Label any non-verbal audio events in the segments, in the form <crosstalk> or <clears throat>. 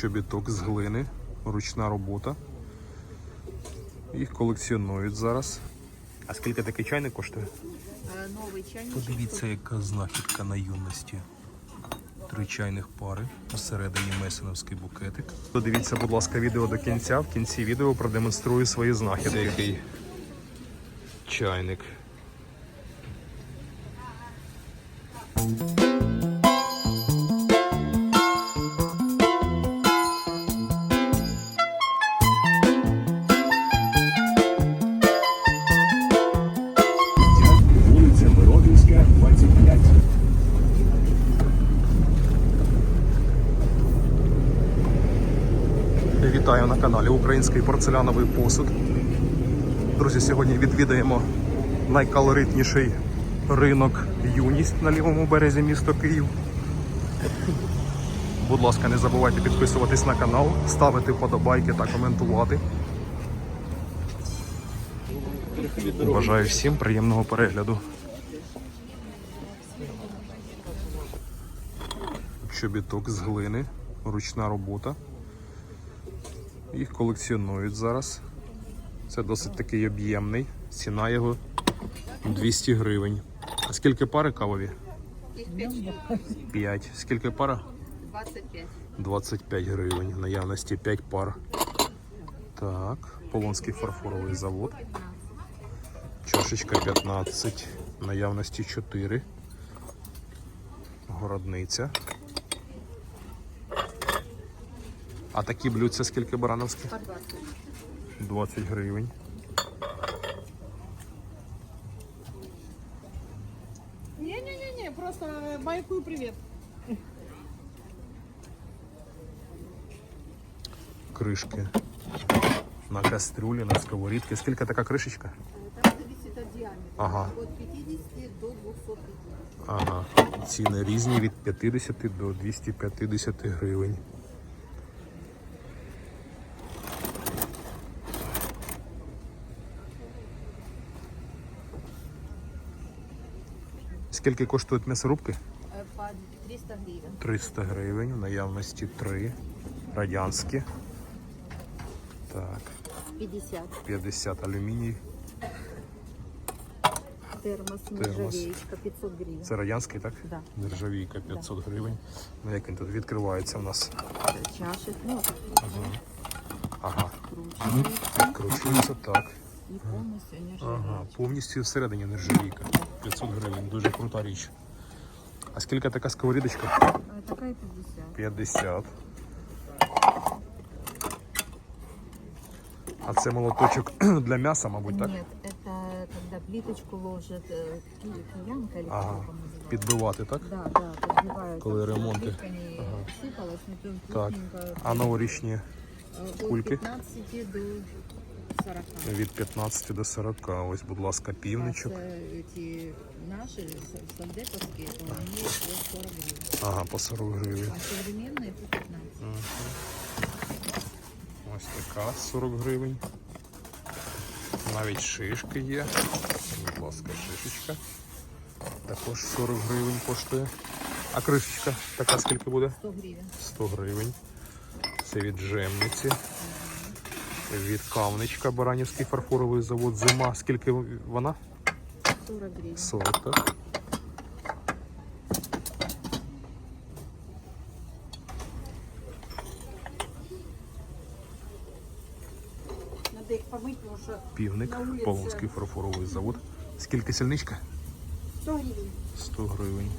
чобіток з глини, ручна робота. Їх колекціонують зараз. А скільки такий чайник коштує? Е, Новий чайник. Подивіться, яка знахідка на юності. Три чайних пари, посередині месиновський букетик. Додивіться, будь ласка, відео до кінця. В кінці відео продемонструю свої знахідки. Який чайник. Вітаю на каналі Український порцеляновий посуд. Друзі, сьогодні відвідаємо найкалоритніший ринок Юність на лівому березі міста Київ. Будь ласка, не забувайте підписуватись на канал, ставити вподобайки та коментувати. Бажаю всім приємного перегляду. Чобіток з глини, ручна робота. Їх колекціонують зараз. Це досить такий об'ємний. Ціна його 200 гривень. А скільки пари кавові? 5 5. Скільки пара? 25. 25 гривень. Наявності 5 пар. Так, Полонський фарфоровий завод. Чашечка 15. Наявності 4. Городниця. А такі блюдця скільки барановські? 20. 20 гривень. Не-не-не, просто байкую привет. Кришки. На кастрюлі, на сковорідки. Скільки така кришечка? Там от диаметра. Ага. От 50 до 250. Ага. Ціни різні від 50 до 250 гривень. Скільки коштують м'ясорубки? Е, 300 гривен. 300 гривень, в наявності 3. Радянські. Так, 50. 50 алюміній. Термос, нержавеечка, 500 гривен. Це радянський, так? Да. Нержавійка 500 гривень. Ну як він тут відкривається у нас? Чашек, ну, Ага. круче. Відкручується так І повністю Ага, нержавеечка. повністю всередині нержавійка. 500 гривень, дуже крута річ. А скільки така сковорідочка? Е, Така і 50. 50. А це молоточок <clears throat> для м'яса, мабуть, так? Нет, это когда плиточку ложат, э, ки- киянка или Ага. как его называют? Підбивати, так? Да, да, подбивают. Коли так, чтобы ремонти. плитка не сыпалась, но тут Так. плотненько. А новорічні Э, кульки? От 15 до 40. від 15 до 40. Ось, будь ласка, півничок. Ті наші с- вони по 40 гривень. Ага, по 40 гривень. А современні по 15. Ось така 40 гривень. Навіть шишки є. Будь ласка, шишечка. Також 40 гривень коштує. А кришечка така скільки буде? 100 гривень. 100 гривень. Це від жемниці. Від кавничка Баранівський фарфоровий завод. Зима. Скільки вона? 40 гривень. 40, так? Півник, Полонський фарфоровий завод. Скільки сільничка? 100 гривен. 100 гривень.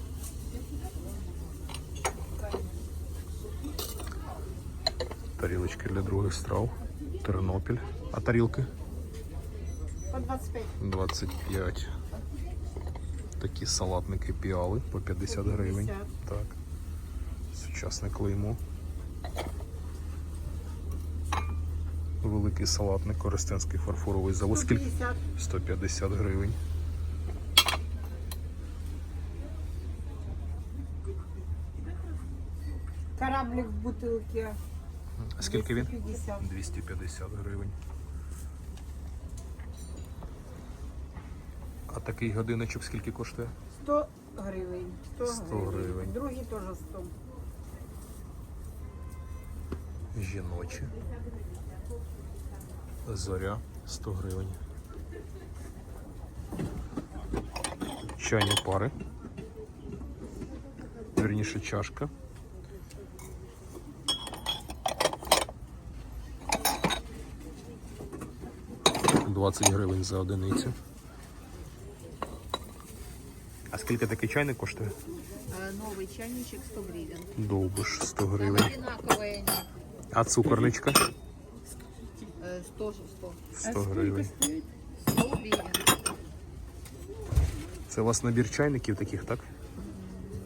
Тарілочки для других страв. Тернопіль. А тарілки? По 25. 25. Такі салатники піали по 50 гривень. 50. Так. Сучасне клеймо. Великий салатник, Коростенський фарфоровий завод. Скільки? 150. 150 гривень. Кораблик в бутылке. А скільки він? 250. 250 гривень. А такий годиночок скільки коштує? 100 гривень. 100, 100 гривень. Другий теж 100. жіночі. Зоря 100 гривень. Чайні пари. Вірніше чашка. Двадцять гривень за одиницю. А скільки такий чайник коштує? Э, Новый чайничек 100 гривен. Довбиш 100 Там гривень. одинаковые они. А цукорничка? Э, 100 же 100. 100 гривень. 100 гривен. Це у вас набір чайників таких, так?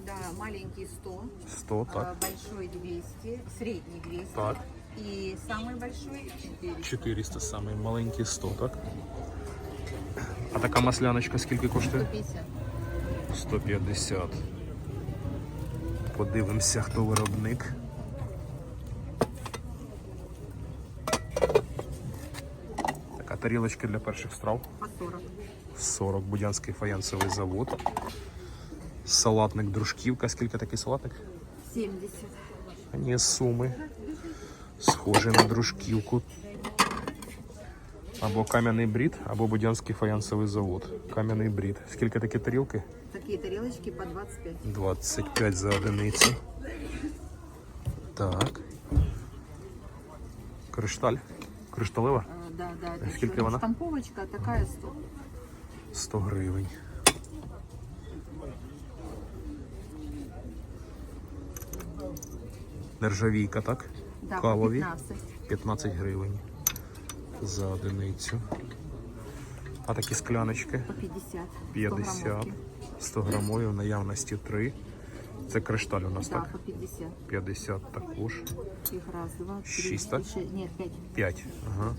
Да, маленький 100, 100, так. э, большой 200, средний 200. Так. И самый большой 400. 400 самий маленький 100, так? А така масляночка скільки коштує? 150. 150. Подивимося, хто виробник. Така тарілочки для перших страв. По 40. 40 Будянський фаянсовий завод. Салатник Дружківка. Скільки такий салатник? 70. А ні, суми Схожі на дружківку. Або кам'яний брід, або Будянський фаянсовий завод. Кам'яний брід. Скільки такі тарілки? Такие тарелочки по 25. 25 за одиницю. Так. Кришталь. Кришталева? Э, да, да. это сколько ещё она? Штамповочка такая 100. 100 гривень. Нержавійка, так? Кавові. 15. 15 гривень за одиницю. А такі скляночки 50. 50. 100 граммовки. 100 грамові, в наявності 3. Це кришталь у нас, Да, так? по 50. 50 також. Раз, два, три, Шесть, так? шесть. Нет, пять. 5. Ага.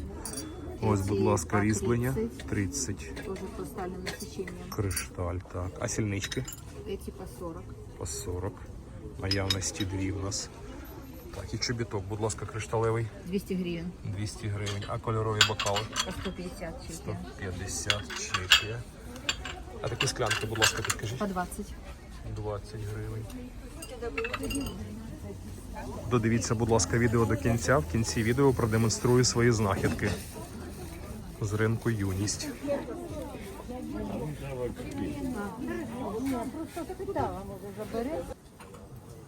Ось, будь ласка, різьблення. 30. 30. Тоже по стальным. Кришталь, так. А сільнички Эти по 40. по 40. Наявності 2 у нас. Так, і чобіток, будь ласка, кришталевий 200 гривен. 200 гривень. А кольорові бокали По 150 чеки. 150 чеки. А такі склянки, будь ласка, підкажіть. По 20. 20 гривень. Додивіться, будь ласка, відео до кінця. В кінці відео продемонструю свої знахідки з ринку юність.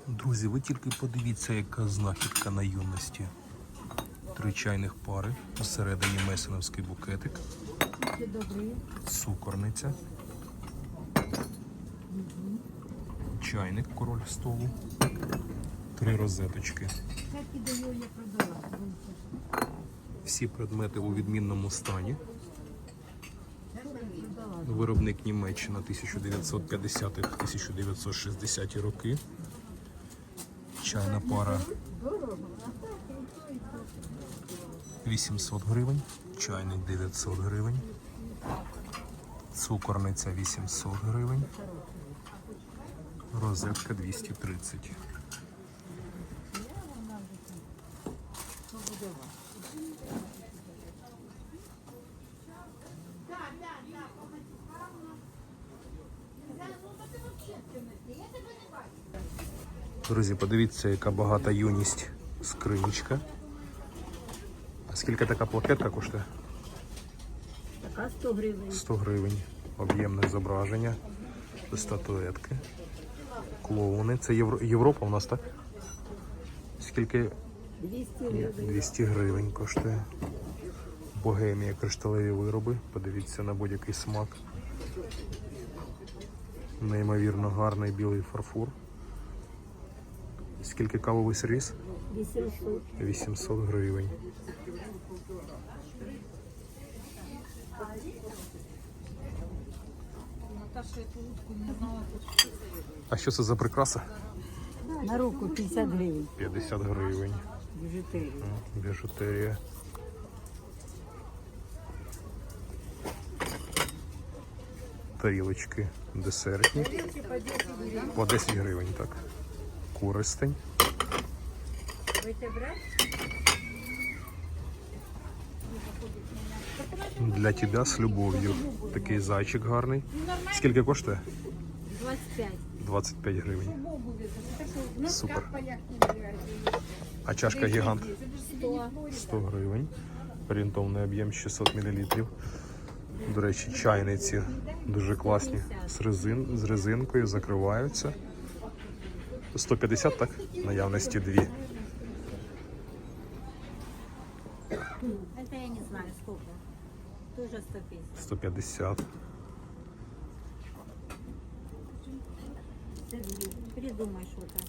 Друзі, ви тільки подивіться, яка знахідка на юності. Три чайних пари, посередині месиновський букетик, цукорниця, чайник король столу, три розеточки. Всі предмети у відмінному стані. Виробник Німеччина 1950-1960 роки. Чайна пара 800 гривень, чайник 900 гривень, цукорниця 800 гривень, розетка 230. Друзі, подивіться, яка багата юність скринічка. А скільки така плакетка коштує? Така 100 гривень. 100 гривень. Об'ємне зображення, статуетки, клоуни. Це Євро... Європа у нас, так? Скільки 200 гривень. 200 гривень коштує. Богемія, кришталеві вироби. Подивіться на будь-який смак. Неймовірно гарний білий фарфор. Скільки кавовий сервіс? 800. 800 гривень. А що це за прикраса? На руку 50 гривень. 50 гривень. Біжутерія. Біжутерія. Тарілочки десертні. По 10 гривень, так. Користень. Для тебе з любов'ю. Такий зайчик гарний. Скільки коштує? 25. 25 гривень. Супер. А чашка гігант. 100 гривень. Орієнтовний об'єм 600 мл. До речі, чайниці дуже класні. З, резин, з резинкою закриваються. 150, так? Наявності дві. Это я не знаю сколько. Тоже 150. 150. Придумай что-то.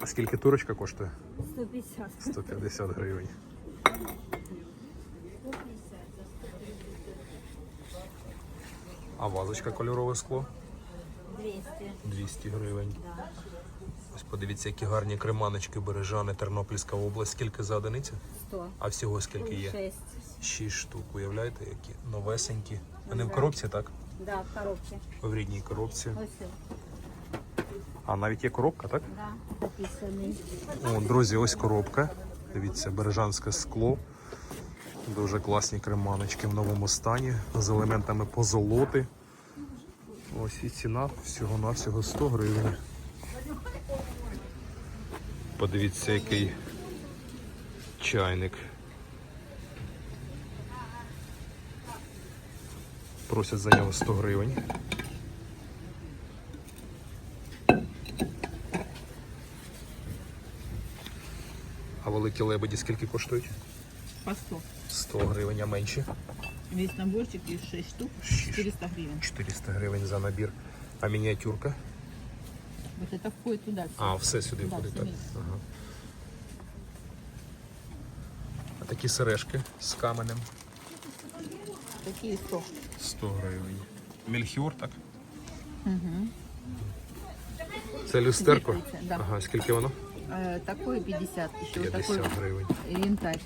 А скільки турочка коштує? 150. 150 гривень. А вазочка кольорове скло? 200. 200 гривень. Да. Ось подивіться, які гарні креманочки Бережани, Тернопільська область. Скільки за одиницю? 100. А всього скільки є? 6. 6 штук. Уявляєте, які новесенькі. Вони в коробці, так? Да, в коробке. В рідній коробці. Ось. А навіть є коробка, так? Да. О, друзі, ось коробка. Дивіться, бережанське скло. Дуже класні креманочки в новому стані з елементами позолоти. Ось і ціна всього-навсього 100 гривень. Подивіться, який чайник. Просять за нього 100 гривень. А великі лебеді скільки коштують? По 100. 100 гривень, а менші. Весь наборчик из 6 штук. Шесть. 400 гривен. 400 гривень за набір. А мініатюрка? Вот это входит туда. всё. А, все сюди Да, входить, так? сюди. Ага. А такі сережки з каменем. Такие 100. 100 гривень. Мельхіор, так? Угу. Це люстерко? Зеркальце, да. Ага, скільки воно? Э, такой 50. Еще 50 такой гривень. янтарь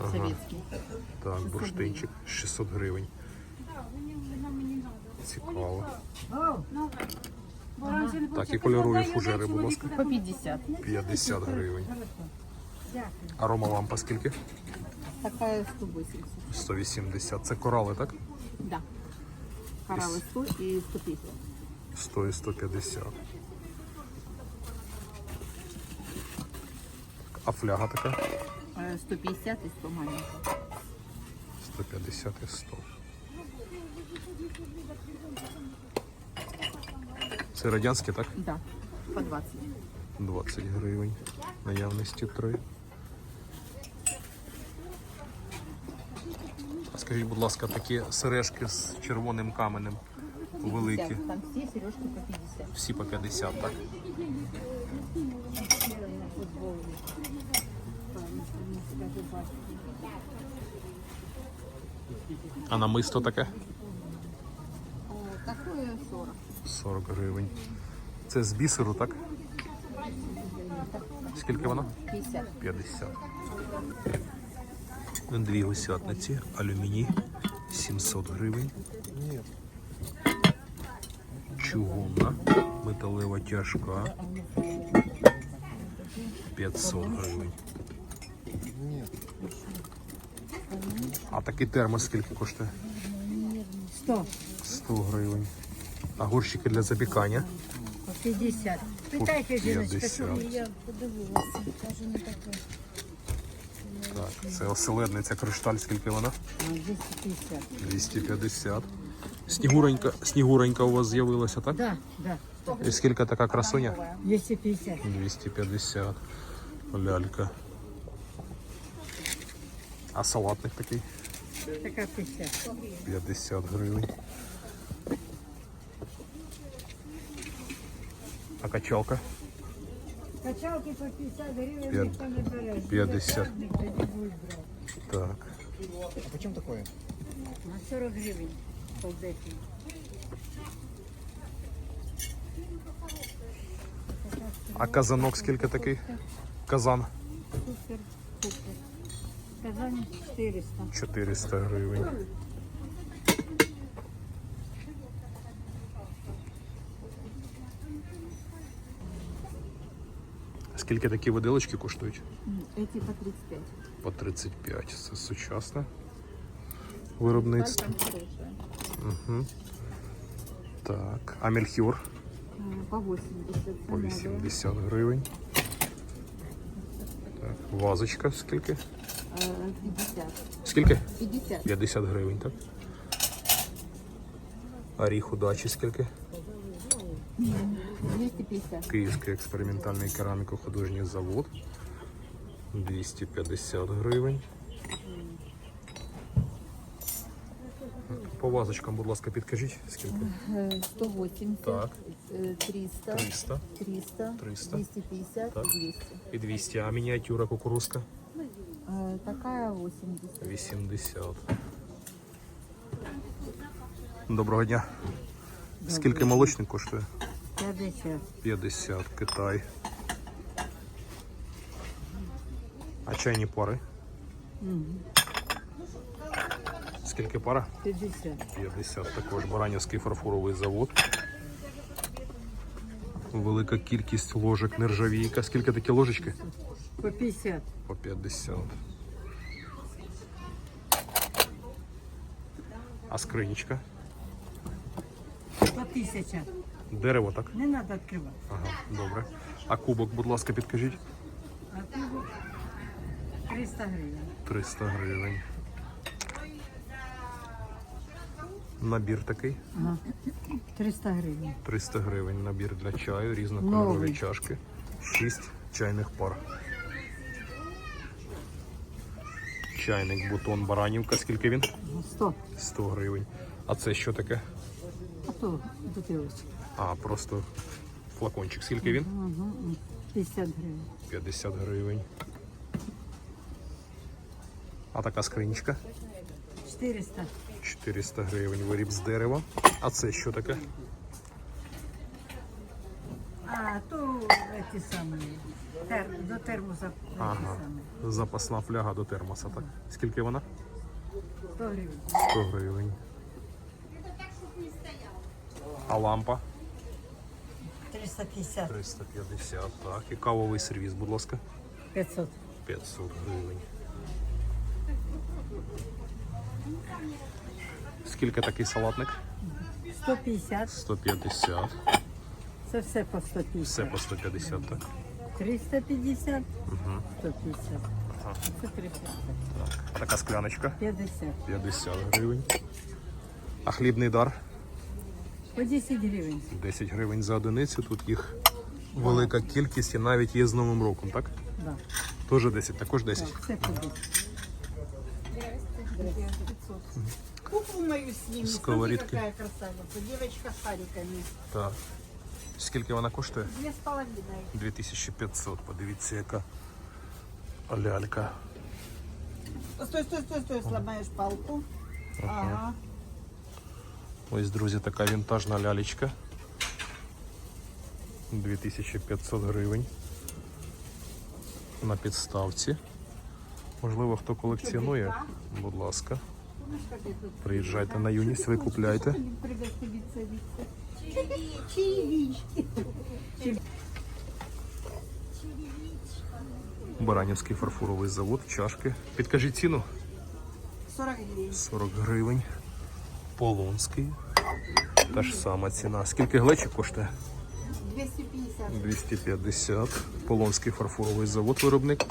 Ага. советский. Так, бурштинчик 600 гривень. Цікаво. Так, і кольорові фужери, будь ласка. По 50. 50 гривень. Арома лампа скільки? Такая 180. 180. Це корали, так? Да. Кораллы 100 и 150. 100 і 150. А фляга така? Э, 150 и 100 маленьких. 150 і 100. Це радянські, так? Да. По 20. 20 гривень. Наявності 3. А скажіть, будь ласка, такі сережки з червоним каменем великі. 50. Там все сережки по 50. Всі по 50, так? А намисто таке? Такое 40. 40 гривень. Це з бісеру, так? Скільки воно? 50. 50. Дві гусятниці, алюміній, 700 гривень. Чугунна, металева тяжка, 500 гривень. А такий термос скільки коштує? 100. 100 гривень. А горщики для запікання? 50. Питайте, жіночка, 50. що я подивилася. Каже, не таке. Так, це оселедниця кришталь, скільки вона? 250. 250. Снігуренька, снігуренька у вас з'явилася, так? Да, да. І скільки така красуня? 250. 250. Лялька. А салатник такий? Така 50. 50 гривень. А качалка? Качалки по 50 гривень П'ят- ніхто не бере. 50. Тоді будуть брати. Так. На 40 гривень полдеки. А казанок скільки такий? Казан Супер, супер. Казань 400. 400 гривень. Скільки такі виделочки коштують? Эти по 35. По 35. Це сучасне виробництво. Там хорошая. Угу. Так. А мельхіор Э, По 80. по Новая. 80 гривень. Так, вазочка скільки? Е, 50. Скільки? 50. 50 гривень, так? Оріх удачі скільки? 250. Київський експериментальний кераміко-художній завод. 250 гривень. По вазочкам, будь ласка, підкажіть, скільки? Е, 180. Так. е, 300. 300 300. 300. 250. Так. 200. і 200, а мініатюра кукурузка? Такая 80. 80. Доброго дня. Скільки молочник коштує? 50. 50, Китай. А чайні пари? Скільки пара? 50. 50. Також Баранівський фарфоровий завод. Велика кількість ложок нержавійка. Скільки такі ложечки? По 50. По 50. А скринічка? По 1000. Дерево, так? Не треба відкривати. Ага, добре. А кубок, будь ласка, підкажіть. А тут 300 гривень. 300 гривень. Набір такий. Ага. 300 гривень. 300 гривень. Набір для чаю, різнокольорові Новий. чашки. 6 чайних пар. Чайник бутон Баранівка. Скільки він? 100. 100 гривень. А це що таке? А то бутилочка. А, просто флакончик. Скільки він? Ага. 50 гривень. 50 гривень. А така скринічка? 400. 400 гривень. Виріб з дерева. А це що таке? А, то. Тер, до термоса Ага. самі. Запасна фляга до термоса, так? Скільки вона? 100 гривень. 100 гривень. А лампа? 350. 350, так. І кавовий сервіс, будь ласка. 500. 500 гривень. Скільки такий салатник? 150. 150. Це все по 150. Все по 150, так? 350. 150. Це 350. А така скляночка? 50. 50 гривень. А хлібний дар? По 10 гривень. 10 гривень за одиницю. Тут їх велика кількість і навіть є з Новим роком, так? Да. Теж 10, також 10. Так, все по 10. Куклу мою. Сковородки. Смотри, какая красавица. Девочка с шариками. Так. Скільки вона коштує? Две с половиной. 2500. Подивіться, яка лялька. Стой, стой, стой, стой, сломаешь палку. Ага. Ось, друзі, така вінтажна лялечка. 2500 гривень. На підставці. Можливо, хто колекціонує, будь ласка. Приїжджайте на юність, ви купляйте. Баранівський фарфоровий завод, чашки. Підкажіть ціну. 40 гривен. 40 гривень. Полонський. Та ж сама ціна. Скільки глечик коштує? 250. 250. Полонський фарфоровий завод виробник.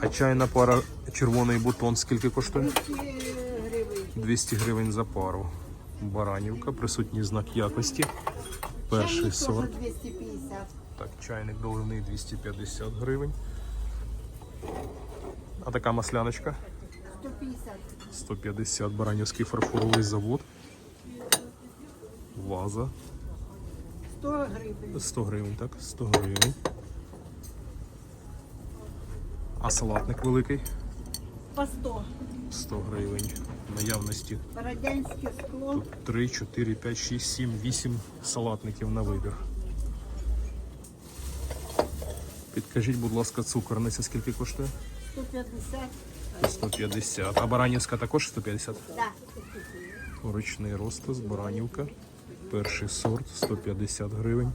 А чайна пара червоний бутон скільки коштує? 200 гривен. 200 гривень за пару. Баранівка, присутній знак якості. Перший Чайник сорт. 250. Так, чайник доливний 250 гривень. А така масляночка 150. 150 Баранівський фарфоровий завод. Ваза 100 гривен. 100 гривень, так? 100 гривень. А салатник великий По 100. 100 гривень. Наявності Бородянське скло. 3, 4, 5, 6, 7, 8 салатників на вибір. Підкажіть, будь ласка, цукорниця скільки коштує? 150. 150. А Баранівська також 150? Да. Ручний розпис, Баранівка. Перший сорт 150 гривень.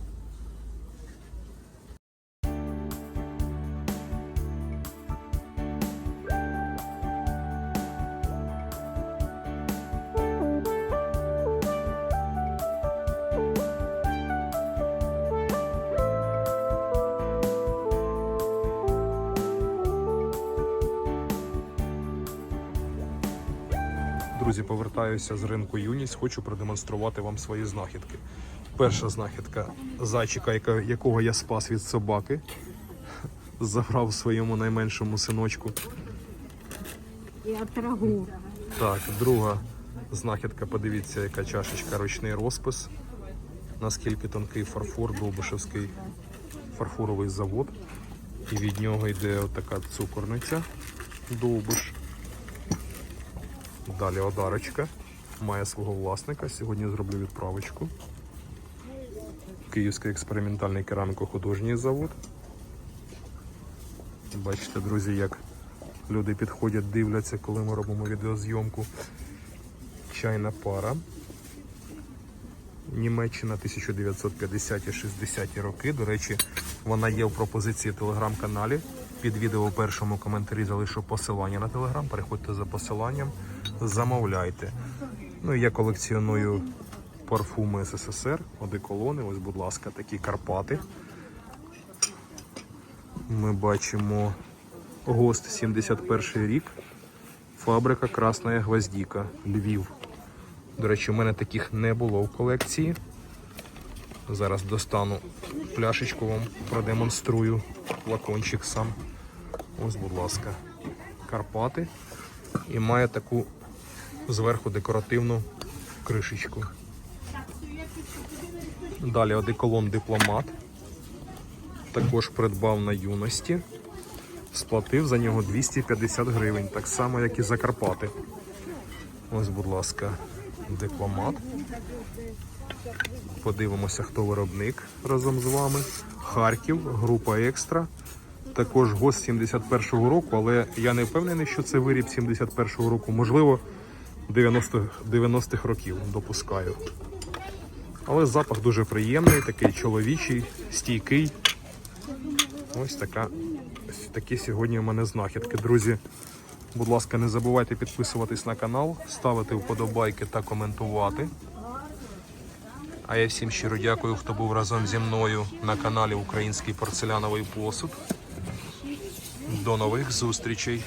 Друзі, повертаюся з ринку Юність. Хочу продемонструвати вам свої знахідки. Перша знахідка зайчика, якого я спас від собаки. Забрав своєму найменшому синочку. І отрагу. Так, друга знахідка, подивіться, яка чашечка, ручний розпис. Наскільки тонкий фарфор, Довбишевський фарфоровий завод. І від нього йде отака цукорниця Довбиш. Далі одарочка. Має свого власника. Сьогодні зроблю відправочку. Київський експериментальний кераміко-художній завод. Бачите, друзі, як люди підходять, дивляться, коли ми робимо відеозйомку. Чайна пара. Німеччина 1950-60 роки. До речі, вона є в пропозиції телеграм-каналі. Під відео у першому коментарі залишу посилання на телеграм. Переходьте за посиланням, замовляйте. Ну я колекціоную парфуми СССР, одеколони. Ось, будь ласка, такі Карпати. Ми бачимо ГОСТ 71 рік. Фабрика Красна Гвоздіка, Львів. До речі, у мене таких не було в колекції. Зараз достану пляшечку вам, продемонструю флакончик сам. Ось, будь ласка, Карпати. І має таку зверху декоративну кришечку. Далі одеколон дипломат. Також придбав на юності. Сплатив за нього 250 гривень, так само, як і за Карпати. Ось, будь ласка, дипломат. Подивимося, хто виробник разом з вами. Харків, група екстра. Також ГОСТ 71-го року, але я не впевнений, що це виріб 71-го року. Можливо, 90 90-х років допускаю. Але запах дуже приємний, такий чоловічий, стійкий. Ось така, такі сьогодні у мене знахідки. Друзі, будь ласка, не забувайте підписуватись на канал, ставити вподобайки та коментувати. А я всім щиро дякую, хто був разом зі мною на каналі Український порцеляновий посуд. До нових зустрічей!